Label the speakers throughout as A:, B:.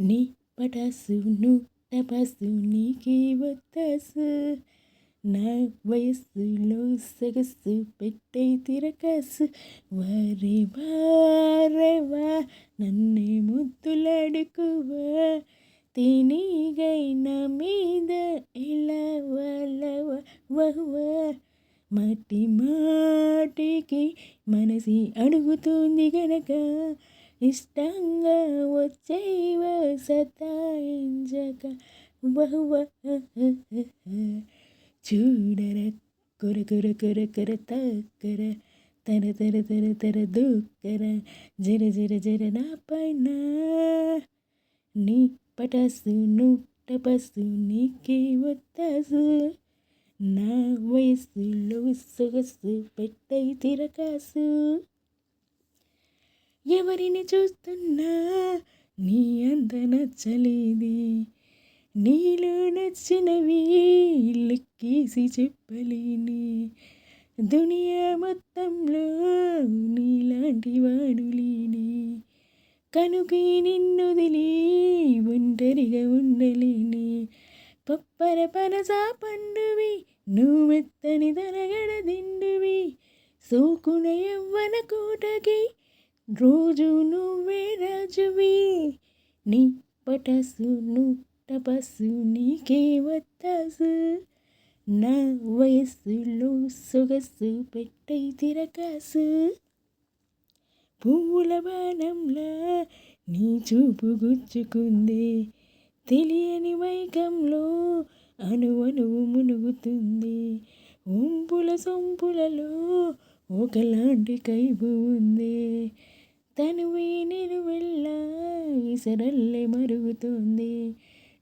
A: నీ పటాసు నువ్వు టపాసు నీకే వత్తాసు. నా వయస్సులో సగస్సు పెట్టే తిరకాసు. వారే వారేవా నన్నే ముద్దులాడుకువా. తినిగైన మీద ఇలా వలవ వహ్వా. మాటి మాటికి మనసి అడుగుతుంది గనక ఇష్టంగా వచ్చేవ సతాయించక బహువ చూడర కొర కొర కొర కొర తక్కర తర తర తర తర దుక్కర జర జర జర నా పైన నీ పటాసు నువ్వు టపాసు నీకే వత్తాసు నా వయస్సులో సొగసు పెట్టై తిరకాసు ఎవరిని చూస్తున్నా? నీ అంత నచ్చలేది. నీలో నచ్చినవి లెక్కేసి చెప్పలేని. దునియా మొత్తంలో నీలాంటి వాడు లేని. కనుకే నిన్నుదిలి ఒంటరిగా ఉండలేని. పప్పర పనసా పండువి నువ్వెత్తని తరగడ దిండువి. సోకున ఎవ్వన కూటకి రోజు నువ్వే రాజువి నీ పటసు నువ్వు తపస్సు నీకే వత్తాసు. నా వయస్సులో సొగస్సు పెట్టై తిరకాసు పువ్వుల బాణంలా నీ చూపు గుచ్చుకుంది తెలియని వైకంలో అణువణువు మునుగుతుంది. ఉంపుల సొంపులలో ఒకలాంటి కైపు ఉంది. తనువే నేను వెళ్ళా ఇసరల్లే మరుగుతుంది.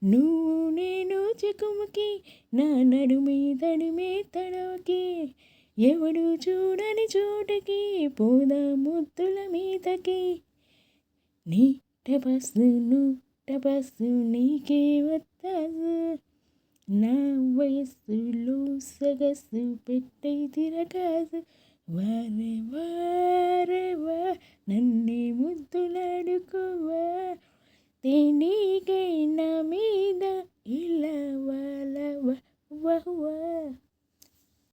A: నువ్వు నేను చికుముకి నా నడుమే తడిమే తడవకి. ఎవడు చూడని చోటకి పోదా ముద్దుల మీదకి. నీ టపస్సు నువ్వు టపస్సు నీకే వత్తాసు. నా వయస్సులో సగస్సు పెట్టై తిరగాదు వారే వా నన్నే ముద్దులాడుకోవా తేనీగైన మీ